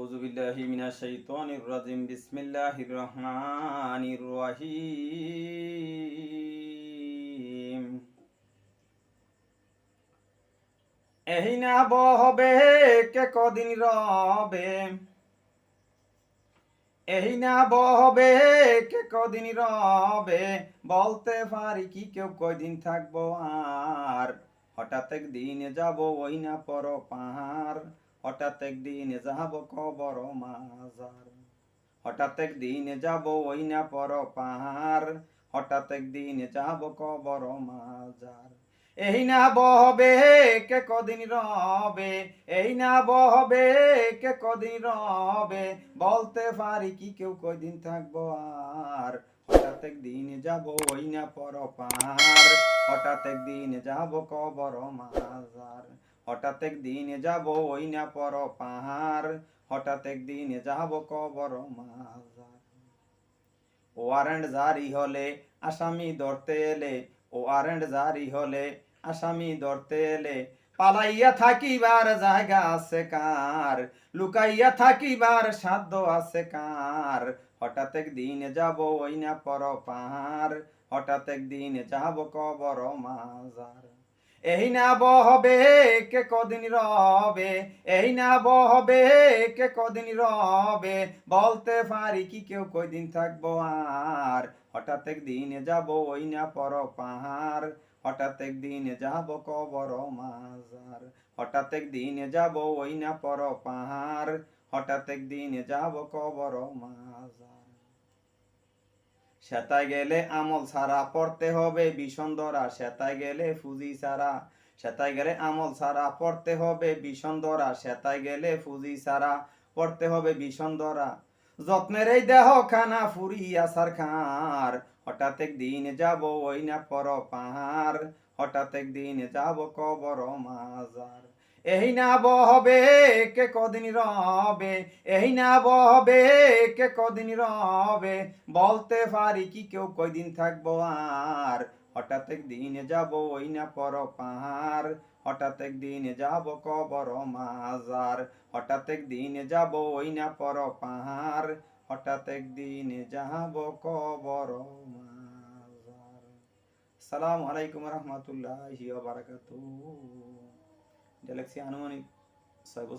أعوذ بالله من الشيطان الرجيم بسم الله الرحمن الرحيم এই না বহবে কে কদিন রবে এই না বহবে কে কদিন রবে বলতে পারি কি কেউ কয়দিন থাকবো আর হঠাৎ একদিন যাব ওই না পর পাহাড় হঠাৎ একদিন যাব কবর মাজার। হঠাৎ একদিন যাব ওই না পর পাহাড়। হঠাৎ একদিন যাব কবর মাজার। এই না বহবে কে কদিন রবে? এই না বহবে কে কদিন রবে? বলতে পারি কি কেউ কদিন থাকব আর। হঠাৎ একদিন যাব ওই না পর পাহাড়। হঠাৎ একদিন যাব কবর মাজার। হঠাৎ একদিন যাব ওই না পর পাহাড়, হঠাৎ একদিন যাব কবর মাজার। ওয়ারেন্ট জারি হলে আসামি ধরতে এলে ওয়ারেন্ট জারি হলে আসামি ধরতে এলে, পালাইয়া থাকিবার জায়গা আছে কার, লুকাইয়া থাকিবার সাধ্য আছে কার। হঠাৎ একদিন যাব ওই না পর পাহাড়, হঠাৎ একদিন যাব কবর মাজার। এই না বহবে কে কদিন রবে, এই না বহবে কে কদিন রবে, বলতে পারি কি কেউ কয়দিন থাকব আর? হঠাৎ একদিন যাব ওই না পর পাহাড়, হঠাৎ একদিন যাব কবর মাজার, হঠাৎ একদিন যাব ওই না পর পাহাড়, হঠাৎ একদিন যাব কবর মাজার। সেতায় গেলে আমল ছাড়া পড়তে হবে ভীষণ ধরা সেতায় গেলে ফুজি ছাড়া, সেতায় গেলে আমল ছাড়া পড়তে হবে ভীষণ ধরা সেতায় গেলে ফুজি ছাড়া পড়তে হবে ভীষণ ধরা যত্নের এই দেহ খানা ফুরিয়া সার খার হঠাৎ একদিন যাব ওই না পর পাহাড়, হঠাৎ একদিন যাব কবর মাজার। এই না বহবে কে কদিন রবে? এই না বহবে কে কদিন রবে? বলতে পারি কি কেউ কয়দিন থাকব আর? হঠাৎ একদিন যাব ওই না পর পাহাড়। হঠাৎ একদিন যাব কবর মাজার। হঠাৎ একদিন যাব ওই না পর পাহাড়। হঠাৎ একদিন যাব কবর মাজার। সালাম আলাইকুম রহমতুল্লাহি ওয়া galaxy anumanik cyber